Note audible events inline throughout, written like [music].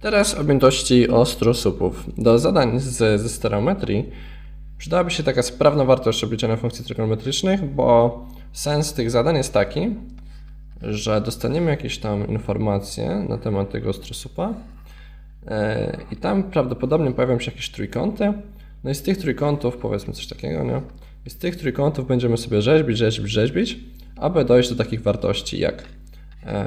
Teraz objętości ostrosupów. Do zadań ze stereometrii przydałaby się taka sprawna wartość obliczenia funkcji trygonometrycznych, bo sens tych zadań jest taki, że dostaniemy jakieś tam informacje na temat tego ostrosupa e, i tam prawdopodobnie pojawią się jakieś trójkąty. No i z tych trójkątów, powiedzmy coś takiego, nie? I z tych trójkątów będziemy sobie rzeźbić, rzeźbić, rzeźbić, aby dojść do takich wartości jak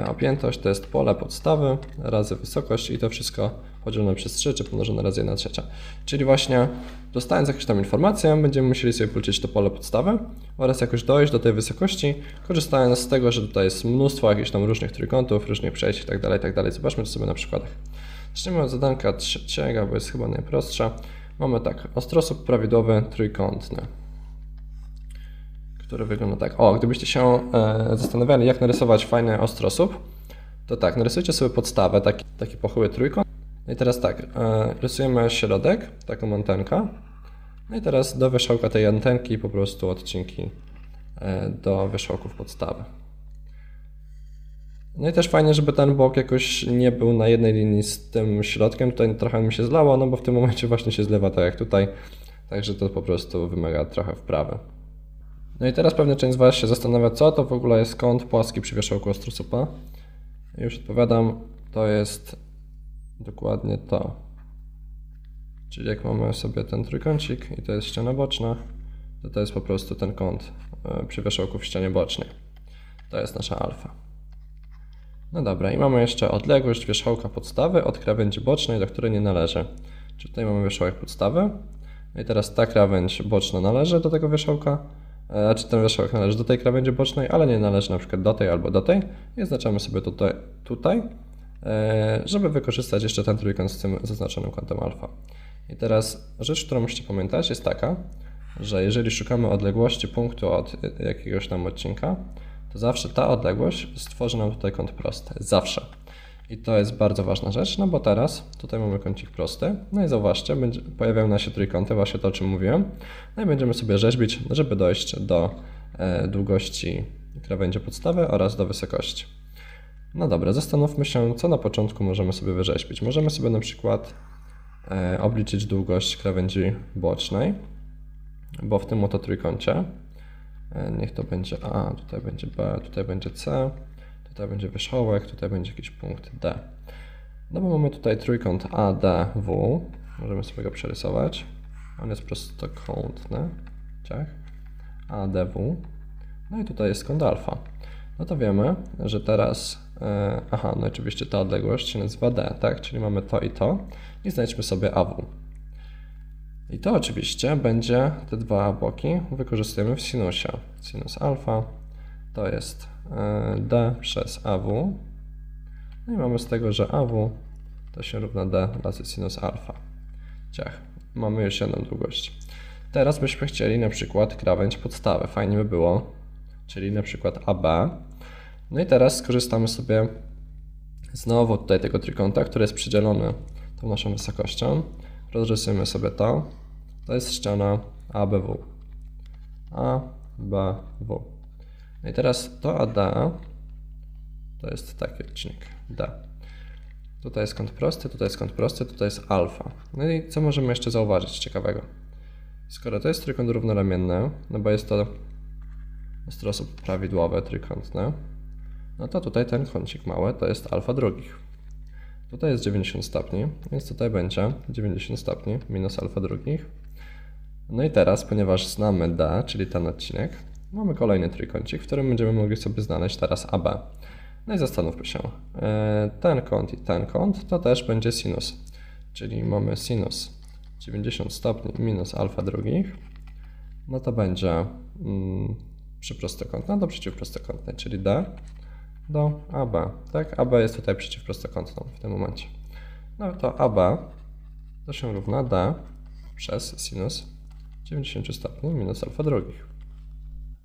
objętość to jest pole podstawy razy wysokość i to wszystko podzielone przez 3 czy pomnożone razy 1 trzecia. Czyli właśnie dostając jakąś tam informację, będziemy musieli sobie policzyć to pole podstawy oraz jakoś dojść do tej wysokości, korzystając z tego, że tutaj jest mnóstwo jakichś tam różnych trójkątów, różnych przejść itd. Tak itd. Tak Zobaczmy to sobie na przykładach. Zaczniemy od zadanka trzeciego, bo jest chyba najprostsza. Mamy tak, ostrosłup prawidłowy trójkątny który wygląda tak. O, gdybyście się e, zastanawiali, jak narysować fajny ostrosłup, to tak, narysujcie sobie podstawę, taki, taki pochyły trójkąt. No i teraz tak, e, rysujemy środek, taką antenkę. No i teraz do wierzchołka tej antenki po prostu odcinki e, do wierzchołków podstawy. No i też fajnie, żeby ten bok jakoś nie był na jednej linii z tym środkiem. Tutaj trochę mi się zlało, no bo w tym momencie właśnie się zlewa tak jak tutaj. Także to po prostu wymaga trochę wprawy. No i teraz pewnie część z Was się zastanawia, co to w ogóle jest kąt płaski przy wierzchołku ostrosupa. I już odpowiadam, to jest dokładnie to. Czyli jak mamy sobie ten trójkącik i to jest ściana boczna, to to jest po prostu ten kąt e, przy wierzchołku w ścianie bocznej. To jest nasza alfa. No dobra, i mamy jeszcze odległość wierzchołka podstawy od krawędzi bocznej, do której nie należy. Czyli tutaj mamy wierzchołek podstawy. No i teraz ta krawędź boczna należy do tego wierzchołka, czy ten wierzchołek należy do tej krawędzi bocznej, ale nie należy na przykład do tej albo do tej. I oznaczamy sobie tutaj, tutaj e, żeby wykorzystać jeszcze ten trójkąt z tym zaznaczonym kątem alfa. I teraz rzecz, którą musicie pamiętać jest taka, że jeżeli szukamy odległości punktu od jakiegoś tam odcinka, to zawsze ta odległość stworzy nam tutaj kąt prosty. Zawsze. I to jest bardzo ważna rzecz, no bo teraz tutaj mamy kącik prosty. No i zauważcie, będzie, pojawiają nam się trójkąty, właśnie to o czym mówiłem. No i będziemy sobie rzeźbić, żeby dojść do e, długości krawędzi podstawy oraz do wysokości. No dobra, zastanówmy się, co na początku możemy sobie wyrzeźbić. Możemy sobie na przykład e, obliczyć długość krawędzi bocznej, bo w tym oto trójkącie, e, niech to będzie A, tutaj będzie B, tutaj będzie C, Tutaj będzie wierzchołek, tutaj będzie jakiś punkt D. No bo mamy tutaj trójkąt ADW. Możemy sobie go przerysować. On jest prostokątny. Ciach. ADW. No i tutaj jest kąt alfa. No to wiemy, że teraz, e, aha, no oczywiście ta odległość się nazywa D, tak? Czyli mamy to i to i znajdźmy sobie AW. I to oczywiście będzie te dwa boki wykorzystujemy w sinusie. Sinus alfa to jest e, d przez AW. No i mamy z tego, że AW to się równa d razy sinus alfa. Ciach. Mamy już jedną długość. Teraz byśmy chcieli na przykład krawędź podstawy. Fajnie by było, czyli na przykład AB. No i teraz skorzystamy sobie znowu tutaj tego trójkąta, który jest przydzielony tą naszą wysokością. Rozrysujemy sobie to. To jest ściana ABW. ABW. No i teraz to AD to jest taki odcinek D. Tutaj jest kąt prosty, tutaj jest kąt prosty, tutaj jest alfa. No i co możemy jeszcze zauważyć ciekawego? Skoro to jest trójkąt równoramienny, no bo jest to ostrosłup prawidłowy, trójkątny, no to tutaj ten kącik mały to jest alfa drugich. Tutaj jest 90 stopni, więc tutaj będzie 90 stopni minus alfa drugich. No i teraz, ponieważ znamy D, czyli ten odcinek, Mamy kolejny trójkącik, w którym będziemy mogli sobie znaleźć teraz AB. No i zastanówmy się. E, ten kąt i ten kąt to też będzie sinus. Czyli mamy sinus 90 stopni minus alfa drugich. No to będzie mm, przyprostokątna do przeciwprostokątnej, czyli D do AB. Tak? AB jest tutaj przeciwprostokątną w tym momencie. No to AB to się równa D przez sinus 90 stopni minus alfa drugich.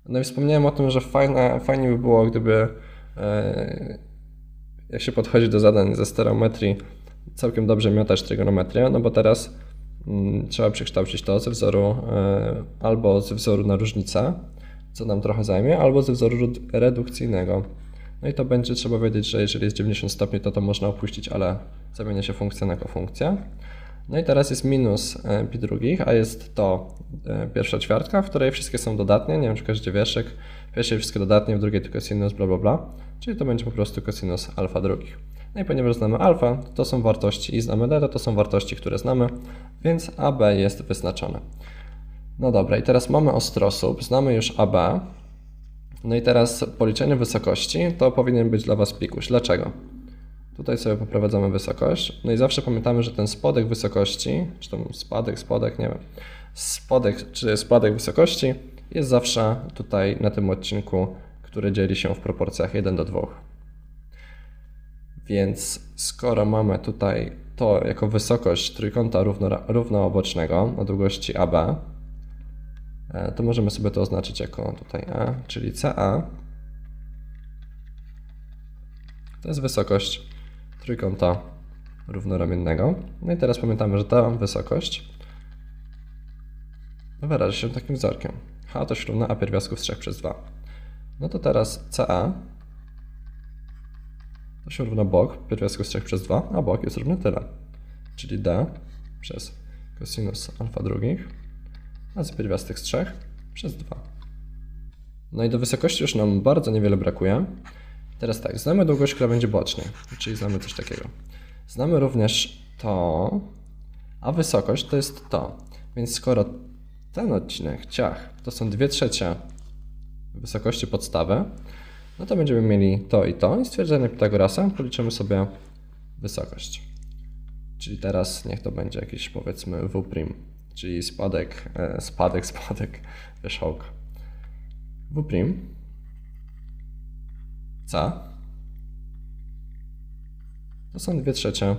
No i wspomniałem o tym, że fajne, fajnie by było, gdyby e, jak się podchodzi do zadań ze stereometrii, całkiem dobrze miotać trygonometrię, no bo teraz mm, trzeba przekształcić to ze wzoru e, albo ze wzoru na różnicę, co nam trochę zajmie, albo ze wzoru redukcyjnego. No i to będzie trzeba wiedzieć, że jeżeli jest 90 stopni, to to można opuścić, ale zamienia się funkcja na kofunkcję. No i teraz jest minus e, pi drugich, a jest to e, pierwsza ćwiartka, w której wszystkie są dodatnie, nie wiem czy każdy wieszek, w pierwszej wszystkie dodatnie, w drugiej tylko sinus bla bla bla, czyli to będzie po prostu cosinus alfa drugich. No i ponieważ znamy alfa, to są wartości i znamy d, to są wartości, które znamy, więc AB jest wyznaczone. No dobra, i teraz mamy ostrosłup, znamy już AB, no i teraz policzenie wysokości to powinien być dla Was pikuś. Dlaczego? Tutaj sobie poprowadzamy wysokość. No i zawsze pamiętamy, że ten spodek wysokości, czy to spadek, spodek, nie wiem, spodek czy spadek wysokości jest zawsze tutaj na tym odcinku, który dzieli się w proporcjach 1 do 2. Więc skoro mamy tutaj to jako wysokość trójkąta równo, równoobocznego o długości AB, e, to możemy sobie to oznaczyć jako tutaj A, czyli CA to jest wysokość trójkąta równoramiennego. No i teraz pamiętamy, że ta wysokość wyraża się takim wzorkiem. H to śrubna A pierwiastków z 3 przez 2. No to teraz CA to się równa bok pierwiastków z 3 przez 2, a bok jest równy tyle. Czyli D przez cosinus alfa drugich razy pierwiastek z 3 przez 2. No i do wysokości już nam bardzo niewiele brakuje. Teraz tak, znamy długość krawędzi bocznej, czyli znamy coś takiego. Znamy również to, a wysokość to jest to. Więc skoro ten odcinek, ciach, to są 2 trzecie wysokości podstawy, no to będziemy mieli to i to i stwierdzenie Pitagorasa policzymy sobie wysokość. Czyli teraz niech to będzie jakiś powiedzmy W', czyli spadek, e, spadek, [laughs] spadek wierzchołka. W' C to są 2 trzecie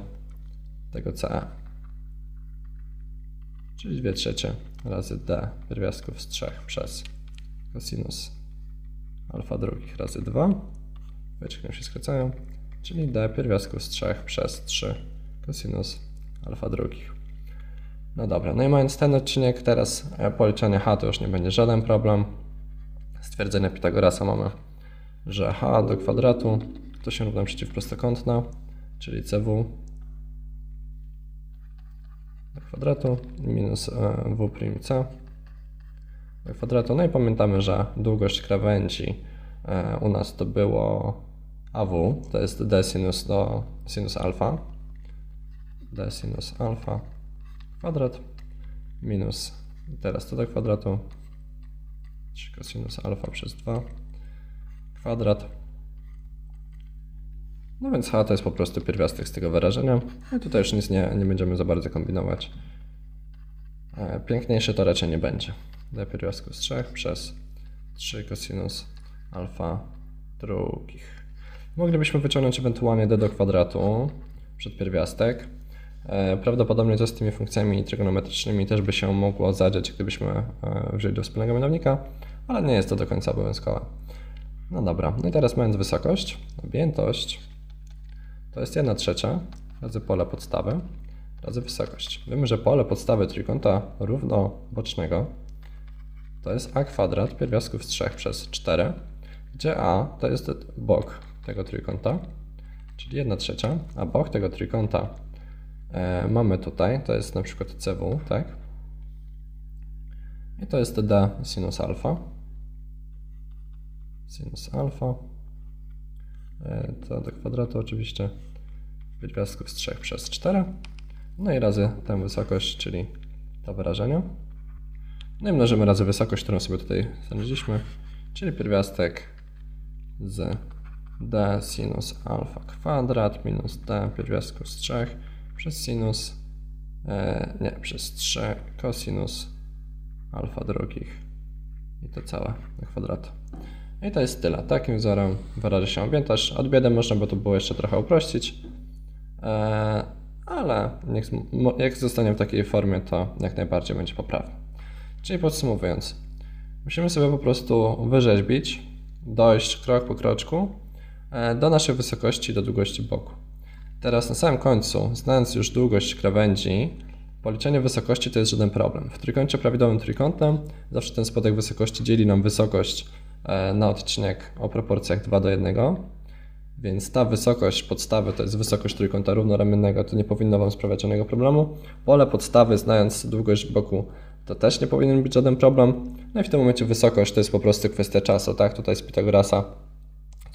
tego CE. Czyli 2 trzecie razy D pierwiastków z 3 przez cosinus alfa drugich razy 2. Wyczki się skracają, czyli D pierwiastków z 3 przez 3 cosinus alfa drugich. No dobra, no i mając ten odcinek, teraz e, policzenie H to już nie będzie żaden problem. Stwierdzenie Pitagorasa mamy że h do kwadratu to się równa przeciwprostokątna, czyli cw do kwadratu minus e, w'c do kwadratu. No i pamiętamy, że długość krawędzi e, u nas to było AW, to jest d sinus do sinus alfa, d sinus alfa kwadrat minus teraz to do kwadratu, czyli cosinus alfa przez 2 kwadrat. No więc h to jest po prostu pierwiastek z tego wyrażenia. No i tutaj już nic nie, nie będziemy za bardzo kombinować. E, piękniejsze to raczej nie będzie. d pierwiastku z 3 przez 3 cosinus alfa drugich. Moglibyśmy wyciągnąć ewentualnie d do kwadratu przed pierwiastek. E, prawdopodobnie to z tymi funkcjami trygonometrycznymi też by się mogło zadziać, gdybyśmy e, wzięli do wspólnego mianownika, ale nie jest to do końca obowiązkowe. No dobra, no i teraz mając wysokość, objętość to jest 1 trzecia razy pole podstawy razy wysokość. Wiemy, że pole podstawy trójkąta równobocznego to jest a kwadrat pierwiastków z 3 przez 4, gdzie a to jest bok tego trójkąta, czyli 1 trzecia, a bok tego trójkąta e, mamy tutaj, to jest na przykład CW, tak? I to jest d sinus alfa sinus alfa. E, to do kwadratu oczywiście pierwiastków z 3 przez 4 no i razy tę wysokość, czyli to wyrażenie. No i mnożymy razy wysokość, którą sobie tutaj znaleźliśmy czyli pierwiastek z d sinus alfa kwadrat minus d pierwiastków z 3 przez sinus e, nie, przez 3 cosinus alfa drugich. I to całe do kwadratu. I to jest tyle. Takim wzorem wyraża się objętość. Odbiedę można by to było jeszcze trochę uprościć, e, ale jak zostanie w takiej formie, to jak najbardziej będzie poprawne. Czyli podsumowując, musimy sobie po prostu wyrzeźbić, dojść krok po kroczku e, do naszej wysokości, do długości boku. Teraz na samym końcu, znając już długość krawędzi, policzenie wysokości to jest żaden problem. W trójkącie prawidłowym trójkątem zawsze ten spodek wysokości dzieli nam wysokość na odcinek o proporcjach 2 do 1. Więc ta wysokość podstawy to jest wysokość trójkąta równoramiennego, to nie powinno Wam sprawiać żadnego problemu. Pole podstawy, znając długość boku, to też nie powinien być żaden problem. No i w tym momencie wysokość to jest po prostu kwestia czasu, tak? Tutaj z Pitagorasa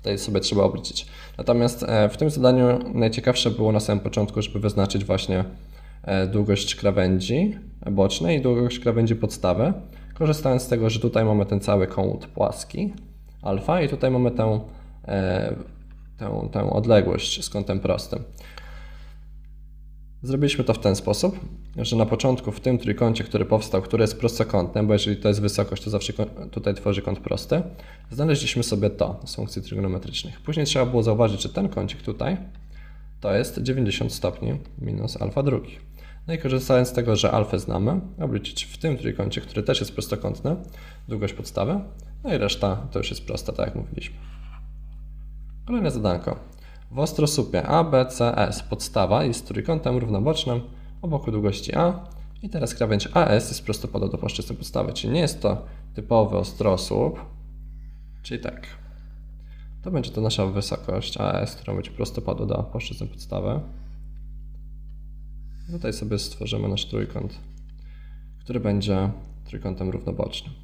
tutaj sobie trzeba obliczyć. Natomiast e, w tym zadaniu najciekawsze było na samym początku, żeby wyznaczyć właśnie e, długość krawędzi bocznej i długość krawędzi podstawy, korzystając z tego, że tutaj mamy ten cały kąt płaski alfa i tutaj mamy tę, e, tę, tę odległość z kątem prostym. Zrobiliśmy to w ten sposób, że na początku w tym trójkącie, który powstał, który jest prostokątny, bo jeżeli to jest wysokość, to zawsze tutaj tworzy kąt prosty, znaleźliśmy sobie to z funkcji trygonometrycznych. Później trzeba było zauważyć, że ten kącik tutaj to jest 90 stopni minus alfa drugi. No i korzystając z tego, że alfę znamy, obliczyć w tym trójkącie, który też jest prostokątny, długość podstawy, no i reszta to już jest prosta, tak jak mówiliśmy. Kolejne zadanko. W ostrosupie ABCS podstawa jest trójkątem równobocznym o boku długości A i teraz krawędź AS jest prostopadła do płaszczyzny podstawy, czyli nie jest to typowy ostrosłup, czyli tak. To będzie to nasza wysokość AS, która będzie prostopadła do płaszczyzny podstawy. Tutaj sobie stworzymy nasz trójkąt, który będzie trójkątem równobocznym.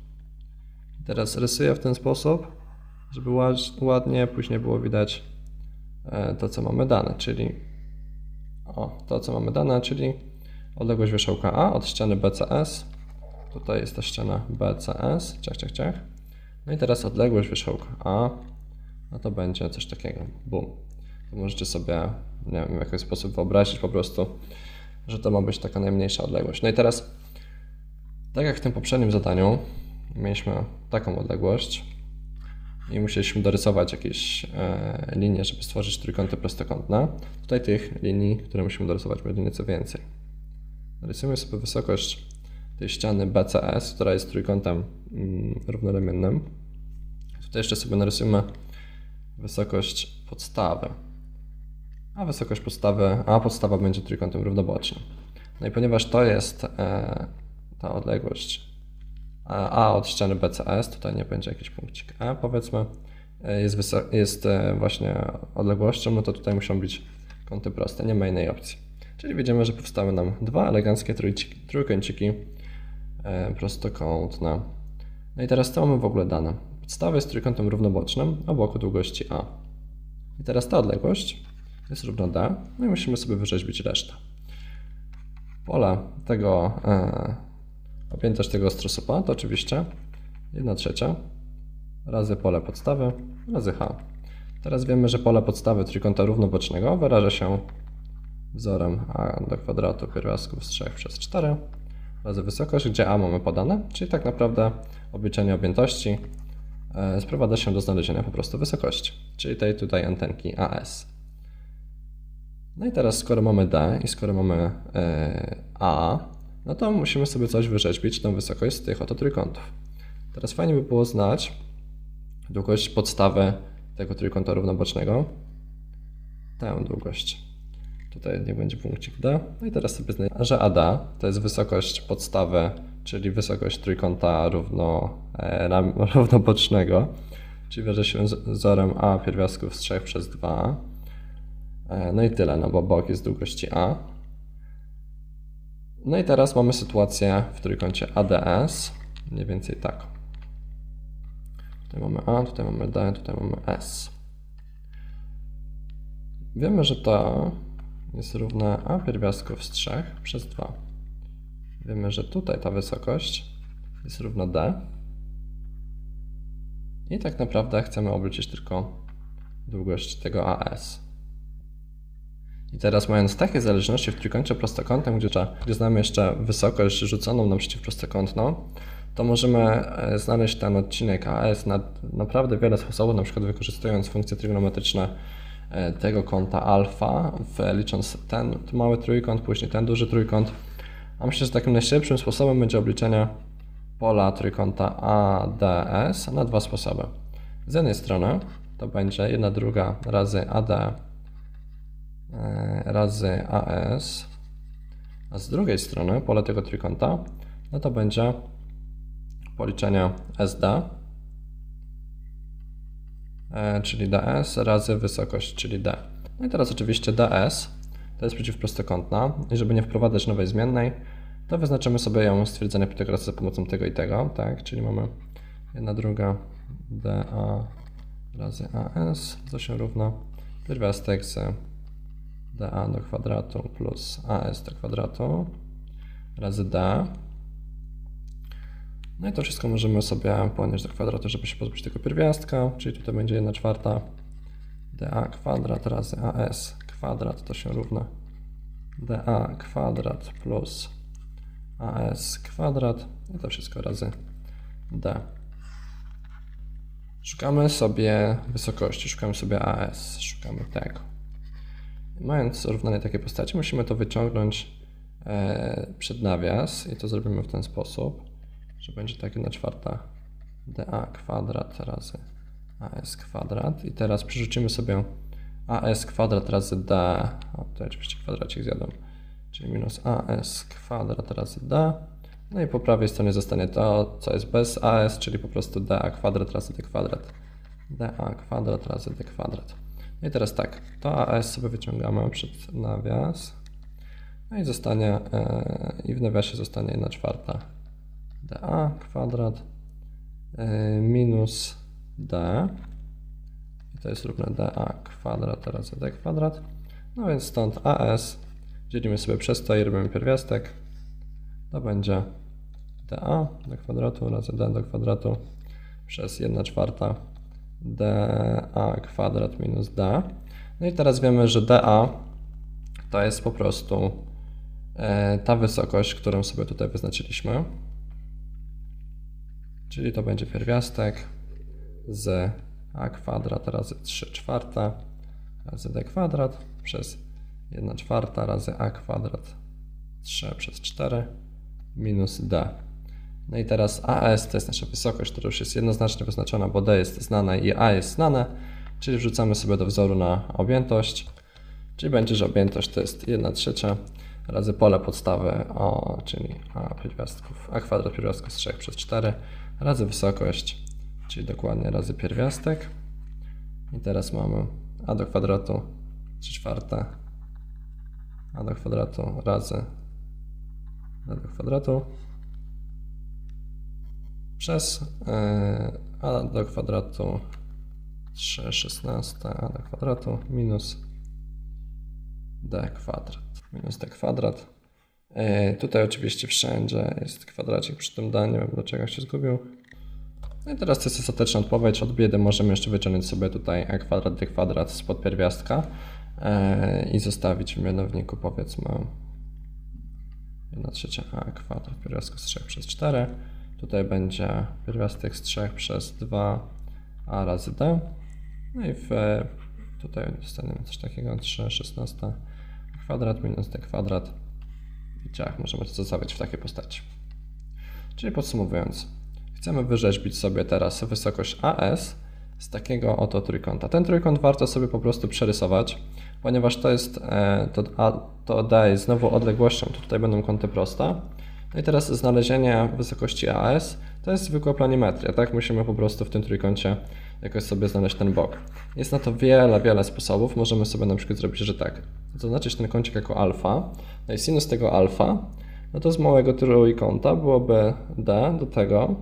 Teraz rysuję w ten sposób, żeby ładnie później było widać E, to, co mamy dane, czyli o, to, co mamy dane, czyli odległość wierzchołka A od ściany BCS. Tutaj jest ta ściana BCS, ciach, ciach, ciach. No i teraz odległość wierzchołka A, no to będzie coś takiego, bum. To możecie sobie, nie wiem, w jakiś sposób wyobrazić po prostu, że to ma być taka najmniejsza odległość. No i teraz, tak jak w tym poprzednim zadaniu, mieliśmy taką odległość, i musieliśmy dorysować jakieś e, linie, żeby stworzyć trójkąty prostokątne. Tutaj tych linii, które musimy dorysować, będzie nieco więcej. Narysujemy sobie wysokość tej ściany BCS, która jest trójkątem mm, równoramiennym. Tutaj jeszcze sobie narysujemy wysokość podstawy. A wysokość podstawy, a podstawa będzie trójkątem równobocznym. No i ponieważ to jest e, ta odległość a od ściany BCS, tutaj nie będzie jakiś punkcik E powiedzmy, e, jest, jest e, właśnie odległością, no to tutaj muszą być kąty proste, nie ma innej opcji. Czyli widzimy, że powstały nam dwa eleganckie trójkąciki e, prostokątne. No i teraz co mamy w ogóle dane? Podstawa jest trójkątem równobocznym o boku długości A. I teraz ta odległość jest równa D, no i musimy sobie wyrzeźbić resztę. Pole tego Objętość tego ostrosopa to oczywiście 1 trzecia razy pole podstawy razy h. Teraz wiemy, że pole podstawy trójkąta równobocznego wyraża się wzorem a do kwadratu pierwiastków z 3 przez 4 razy wysokość, gdzie a mamy podane, czyli tak naprawdę obliczenie objętości e, sprowadza się do znalezienia po prostu wysokości, czyli tej tutaj antenki AS. No i teraz skoro mamy D i skoro mamy e, A, no to musimy sobie coś wyrzeźbić, tą wysokość z tych oto trójkątów. Teraz fajnie by było znać długość podstawy tego trójkąta równobocznego. Tę długość. Tutaj nie będzie punkcik D. No i teraz sobie znajdziemy, że AD to jest wysokość podstawy, czyli wysokość trójkąta równo, e, [laughs] równobocznego, czyli wiąże się z wzorem A pierwiastków z 3 przez 2. E, no i tyle, no bo bok jest długości A. No i teraz mamy sytuację w trójkącie ADS, mniej więcej tak. Tutaj mamy A, tutaj mamy D, tutaj mamy S. Wiemy, że to jest równe A pierwiastków z 3 przez 2. Wiemy, że tutaj ta wysokość jest równa D. I tak naprawdę chcemy obliczyć tylko długość tego AS. I teraz mając takie zależności w trójkącie prostokątnym, gdzie, gdzie znamy jeszcze wysokość rzuconą na przeciwprostokątną, to możemy e, znaleźć ten odcinek AS na naprawdę wiele sposobów, na przykład wykorzystując funkcje trygonometryczne e, tego kąta alfa, licząc ten mały trójkąt, później ten duży trójkąt. A myślę, że takim najszybszym sposobem będzie obliczenie pola trójkąta ADS na dwa sposoby. Z jednej strony to będzie jedna druga razy AD razy AS, a z drugiej strony pole tego trójkąta, no to będzie policzenie SD e, czyli ds, razy wysokość, czyli d. No i teraz oczywiście ds to jest przeciwprostokątna i żeby nie wprowadzać nowej zmiennej, to wyznaczymy sobie ją stwierdzenie Pitagorasa za pomocą tego i tego, tak? Czyli mamy jedna druga dA razy as, to się równa pierwiastek z dA do kwadratu plus as do kwadratu razy d. No i to wszystko możemy sobie ponieść do kwadratu, żeby się pozbyć tego pierwiastka, czyli tutaj będzie 1 czwarta dA kwadrat razy as kwadrat to się równa dA kwadrat plus as kwadrat i to wszystko razy d. Szukamy sobie wysokości, szukamy sobie AS, szukamy tego. Mając równanie takiej postaci, musimy to wyciągnąć e, przed nawias i to zrobimy w ten sposób, że będzie tak 1 czwarta dA kwadrat razy AS kwadrat i teraz przerzucimy sobie AS kwadrat razy D, o tutaj oczywiście kwadracik zjadłem, czyli minus AS kwadrat razy D no i po prawej stronie zostanie to, co jest bez AS, czyli po prostu dA kwadrat razy d kwadrat. dA kwadrat razy d kwadrat. I teraz tak, to AS sobie wyciągamy przed nawias. No i zostanie, e, i w nawiasie zostanie 1 czwarta dA kwadrat e, minus d. I to jest równe dA kwadrat razy d kwadrat. No więc stąd AS dzielimy sobie przez to i robimy pierwiastek to będzie dA do kwadratu razy d do kwadratu przez 1 czwarta dA kwadrat minus d. No i teraz wiemy, że dA to jest po prostu e, ta wysokość, którą sobie tutaj wyznaczyliśmy. Czyli to będzie pierwiastek z a kwadrat razy 3 czwarta razy d kwadrat przez 1 czwarta razy a kwadrat 3 przez 4 minus d. No i teraz AS to jest nasza wysokość, która już jest jednoznacznie wyznaczona, bo D jest znane i A jest znane, czyli wrzucamy sobie do wzoru na objętość, czyli będzie, że objętość to jest 1 trzecia razy pole podstawy, o, czyli A pierwiastków, A kwadrat pierwiastków z 3 przez 4 razy wysokość, czyli dokładnie razy pierwiastek. I teraz mamy A do kwadratu 3 czwarte A do kwadratu razy a do kwadratu przez e, a do kwadratu 3 szesnaste a do kwadratu minus d kwadrat. Minus d kwadrat. E, tutaj oczywiście wszędzie jest kwadracik przy tym daniu, wiem dlaczego się zgubił. No i teraz to jest ostateczna odpowiedź. Od biedy możemy jeszcze wyciągnąć sobie tutaj a kwadrat d kwadrat spod pierwiastka e, i zostawić w mianowniku powiedzmy 1 trzecia a kwadrat pierwiastku z 3 przez 4. Tutaj będzie pierwiastek z 3 przez 2 a razy d. No i w, tutaj dostaniemy coś takiego 3 16 kwadrat minus d kwadrat. I ciach, możemy to zostawić w takiej postaci. Czyli podsumowując, chcemy wyrzeźbić sobie teraz wysokość AS z takiego oto trójkąta. Ten trójkąt warto sobie po prostu przerysować ponieważ to jest, e, to, a, to D jest znowu odległością, to tutaj będą kąty proste. No i teraz znalezienie wysokości AS to jest zwykła planimetria, tak? Musimy po prostu w tym trójkącie jakoś sobie znaleźć ten bok. Jest na to wiele, wiele sposobów. Możemy sobie na przykład zrobić, że tak, zaznaczyć ten kącik jako alfa, no i sinus tego alfa, no to z małego trójkąta byłoby D do tego.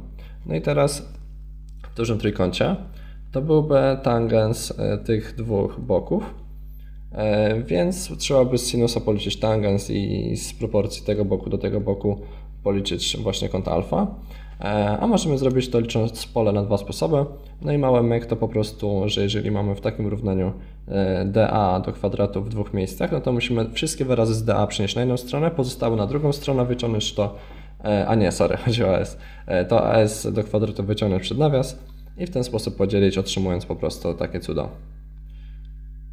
No i teraz w dużym trójkącie to byłby tangens e, tych dwóch boków, więc trzeba by z sinusa policzyć tangens i z proporcji tego boku do tego boku policzyć właśnie kąt alfa. E, a możemy zrobić to licząc pole na dwa sposoby. No i mały myk to po prostu, że jeżeli mamy w takim równaniu e, dA do kwadratu w dwóch miejscach, no to musimy wszystkie wyrazy z dA przenieść na jedną stronę, pozostałe na drugą stronę, wyciągnąć to, a nie, sorry, [laughs] chodzi o AS, to AS do kwadratu wyciągnąć przed nawias i w ten sposób podzielić, otrzymując po prostu takie cudo.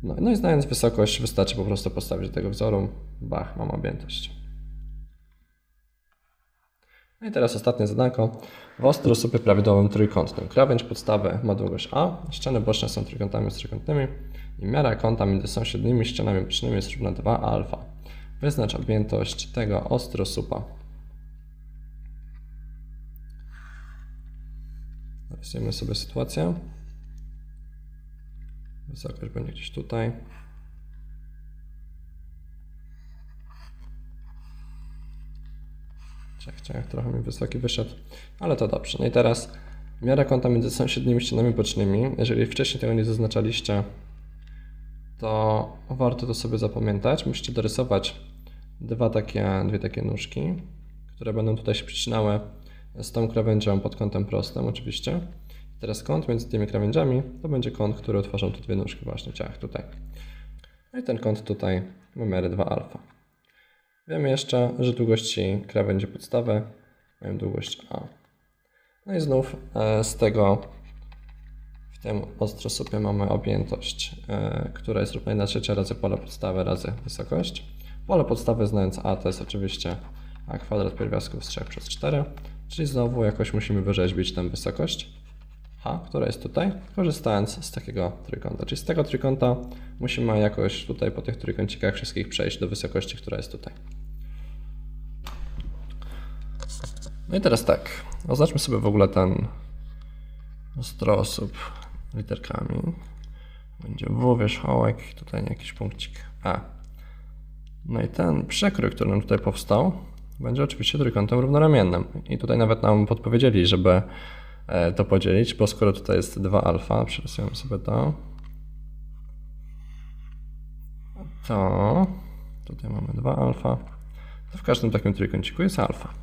No, no i znając wysokość, wystarczy po prostu postawić do tego wzoru. Bach, mam objętość. No i teraz ostatnie zadanko. W ostrosupie prawidłowym trójkątnym. Krawędź podstawy ma długość A, ściany boczne są trójkątami z trójkątnymi i miara kąta między sąsiednimi ścianami bocznymi jest równa 2 alfa. Wyznacz objętość tego ostrosupa. Rysujemy sobie sytuację. Wysokość będzie gdzieś tutaj. Ciach, ciach, trochę mi wysoki wyszedł, ale to dobrze. No i teraz miara kąta między sąsiednimi ścianami bocznymi. Jeżeli wcześniej tego nie zaznaczaliście, to warto to sobie zapamiętać. Musicie dorysować dwa takie, dwie takie nóżki, które będą tutaj się przycinały z tą krawędzią pod kątem prostym oczywiście. Teraz kąt między tymi krawędziami to będzie kąt, który utworzą te dwie nóżki właśnie, ciach tutaj. No i ten kąt tutaj wymiary 2 alfa. Wiemy jeszcze, że długości krawędzi podstawy mają długość A. No i znów e, z tego w tym ostrosupie mamy objętość, e, która jest równa 1 trzecia razy pole podstawy razy wysokość. Pole podstawy znając A to jest oczywiście A kwadrat pierwiastków z 3 przez 4, czyli znowu jakoś musimy wyrzeźbić tę wysokość H, która jest tutaj, korzystając z takiego trójkąta. Czyli z tego trójkąta musimy jakoś tutaj po tych trójkącikach wszystkich przejść do wysokości, która jest tutaj. No i teraz tak, oznaczmy sobie w ogóle ten ostrosłup literkami. Będzie W wierzchołek tutaj jakiś punkcik A. No i ten przekrój, który nam tutaj powstał, będzie oczywiście trójkątem równoramiennym. I tutaj nawet nam podpowiedzieli, żeby to podzielić, bo skoro tutaj jest 2 alfa, przerysujemy sobie to, to tutaj mamy 2 alfa, to w każdym takim trójkąciku jest alfa.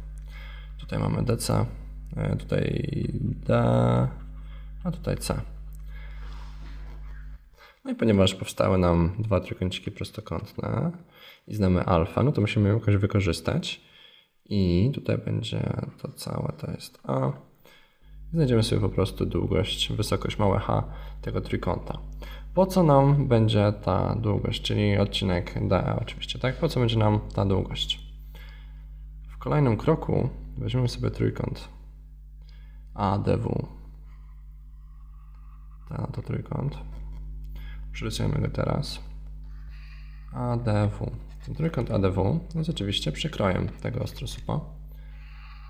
Tutaj mamy DC, e, tutaj D, a tutaj C. No i ponieważ powstały nam dwa trójkąciki prostokątne i znamy alfa, no to musimy ją jakoś wykorzystać. I tutaj będzie to całe, to jest A. Znajdziemy sobie po prostu długość, wysokość małe h tego trójkąta. Po co nam będzie ta długość, czyli odcinek DE oczywiście, tak? Po co będzie nam ta długość? W kolejnym kroku weźmiemy sobie trójkąt ADW. Ten to trójkąt. Przerysujemy go teraz. ADW. Ten trójkąt ADW jest oczywiście przekrojem tego ostrosupa.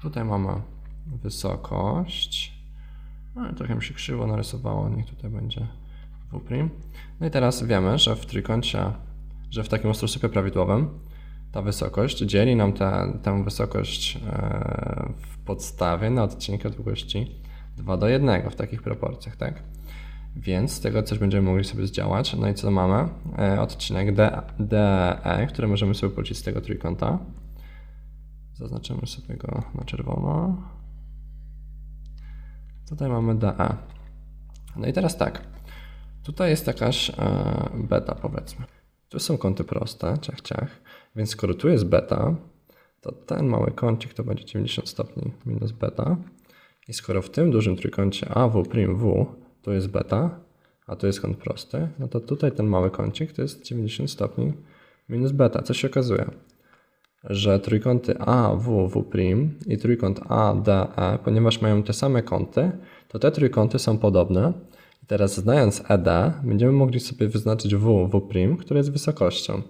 Tutaj mamy wysokość. No, trochę mi się krzywo narysowało, niech tutaj będzie W'. No i teraz wiemy, że w trójkącie, że w takim ostrosupie prawidłowym ta wysokość dzieli nam tę, wysokość e, w podstawie na odcinkę długości 2 do 1 w takich proporcjach, tak? Więc z tego coś będziemy mogli sobie zdziałać. No i co mamy? E, odcinek DE, który możemy sobie policzyć z tego trójkąta. Zaznaczymy sobie go na czerwono. Tutaj mamy DE. No i teraz tak. Tutaj jest jakaś e, beta, powiedzmy. Tu są kąty proste, ciach, ciach. Więc skoro tu jest beta, to ten mały kącik to będzie 90 stopni minus beta. I skoro w tym dużym trójkącie AW', W to jest beta, a to jest kąt prosty, no to tutaj ten mały kącik to jest 90 stopni minus beta. Co się okazuje? Że trójkąty AW, W' i trójkąt ADE, ponieważ mają te same kąty, to te trójkąty są podobne. I teraz znając ED, będziemy mogli sobie wyznaczyć W, W', które jest wysokością.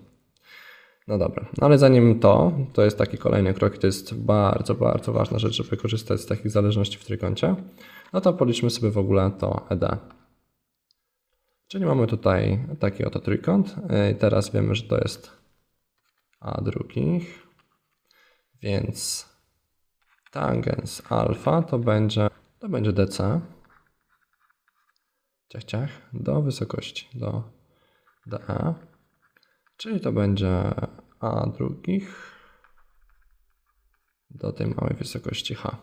No dobra, no ale zanim to, to jest taki kolejny krok i to jest bardzo, bardzo ważna rzecz, żeby korzystać z takich zależności w trójkącie, no to policzmy sobie w ogóle to ED. Czyli mamy tutaj taki oto trójkąt i teraz wiemy, że to jest A drugich, więc tangens alfa to będzie, to będzie DC, ciach, ciach, do wysokości, do DE. Czyli to będzie A drugich do tej małej wysokości H.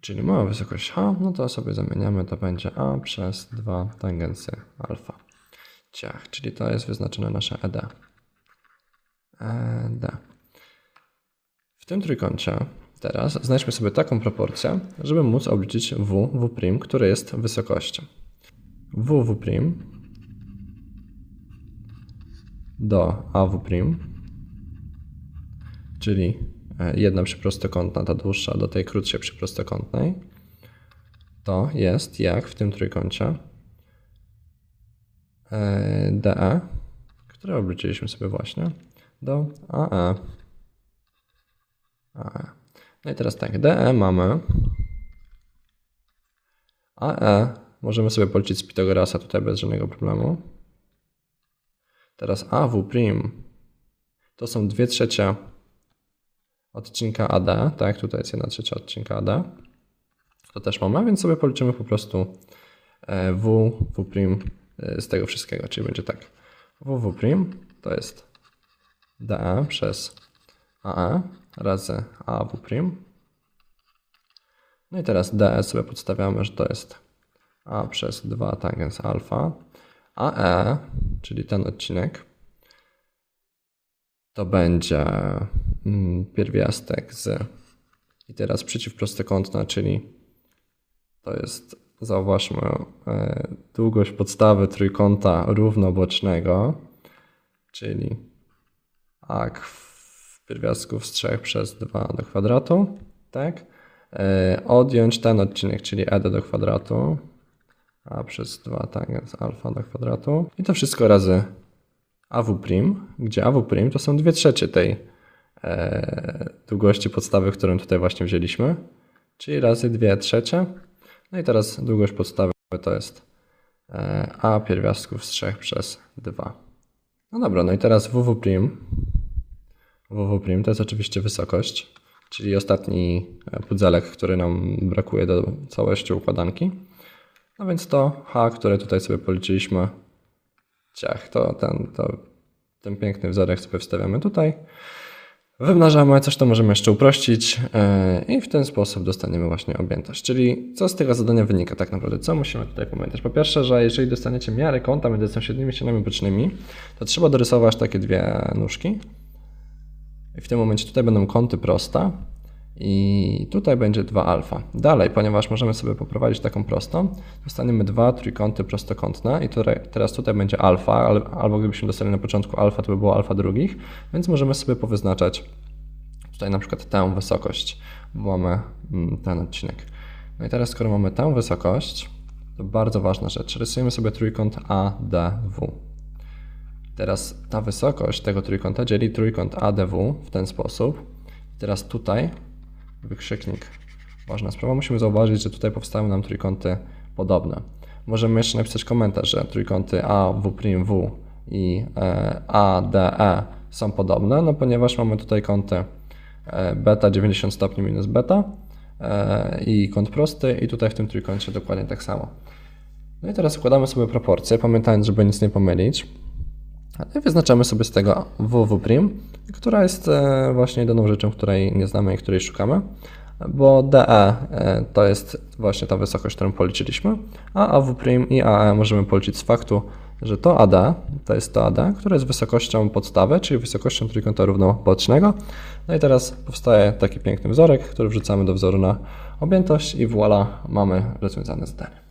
Czyli mała wysokość H, no to sobie zamieniamy, to będzie A przez 2 tangensy alfa. Ciach, czyli to jest wyznaczone nasze ED. ED. W tym trójkącie teraz znajdźmy sobie taką proporcję, żeby móc obliczyć W, W', który jest wysokością. W, W' do AW', czyli e, jedna przyprostokątna, ta dłuższa, do tej krótszej przyprostokątnej, to jest jak w tym trójkącie e, DE, które obliczyliśmy sobie właśnie, do AE. AE. No i teraz tak, DE mamy AE możemy sobie policzyć z Pitagorasa tutaj bez żadnego problemu. Teraz AW' to są 2 trzecie odcinka AD, tak, tutaj jest 1 trzecia odcinka AD. To też mamy, więc sobie policzymy po prostu e, W, W' e, z tego wszystkiego, czyli będzie tak. W, W' to jest DE przez AE razy AW'. No i teraz DE sobie podstawiamy, że to jest A przez 2 tangens alfa, AE, czyli ten odcinek, to będzie mm, pierwiastek z i teraz przeciwprostokątna, czyli to jest, zauważmy, e, długość podstawy trójkąta równobocznego, czyli w pierwiastków z 3 przez 2 do kwadratu, tak? E, odjąć ten odcinek, czyli ed do kwadratu, a przez 2 tangens alfa do kwadratu i to wszystko razy AW', gdzie AW' to są 2 trzecie tej e, długości podstawy, którą tutaj właśnie wzięliśmy, czyli razy 2 trzecie. No i teraz długość podstawy to jest e, a pierwiastków z 3 przez 2. No dobra, no i teraz WW', WW' to jest oczywiście wysokość, czyli ostatni e, pudzelek, który nam brakuje do całości układanki. No więc to H, które tutaj sobie policzyliśmy, ciach, to ten, to, ten piękny wzorek sobie wstawiamy tutaj. Wymnażamy, coś to możemy jeszcze uprościć yy, i w ten sposób dostaniemy właśnie objętość. Czyli co z tego zadania wynika tak naprawdę? Co musimy tutaj pamiętać? Po pierwsze, że jeżeli dostaniecie miarę kąta między sąsiednimi ścianami bocznymi, to trzeba dorysować takie dwie nóżki. I w tym momencie tutaj będą kąty proste, i tutaj będzie 2 alfa. Dalej, ponieważ możemy sobie poprowadzić taką prostą, dostaniemy dwa trójkąty prostokątne i tutaj, teraz tutaj będzie alfa, albo gdybyśmy dostali na początku alfa, to by było alfa drugich, więc możemy sobie powyznaczać tutaj na przykład tę wysokość, bo mamy mm, ten odcinek. No i teraz skoro mamy tę wysokość, to bardzo ważna rzecz, rysujemy sobie trójkąt ADW. Teraz ta wysokość tego trójkąta dzieli trójkąt ADW w ten sposób. Teraz tutaj wykrzyknik. Ważna sprawa. Musimy zauważyć, że tutaj powstały nam trójkąty podobne. Możemy jeszcze napisać komentarz, że trójkąty A, W', W i e, A, D, E są podobne, no ponieważ mamy tutaj kąty e, beta 90 stopni minus beta e, i kąt prosty i tutaj w tym trójkącie dokładnie tak samo. No i teraz układamy sobie proporcje, pamiętając, żeby nic nie pomylić. Wyznaczamy sobie z tego WW', która jest e, właśnie jedyną rzeczą, której nie znamy i której szukamy, bo DE e, to jest właśnie ta wysokość, którą policzyliśmy, a AW' i AE możemy policzyć z faktu, że to AD to jest to AD, które jest wysokością podstawy, czyli wysokością trójkąta równobocznego. No i teraz powstaje taki piękny wzorek, który wrzucamy do wzoru na objętość i voilà, mamy rozwiązane zadanie.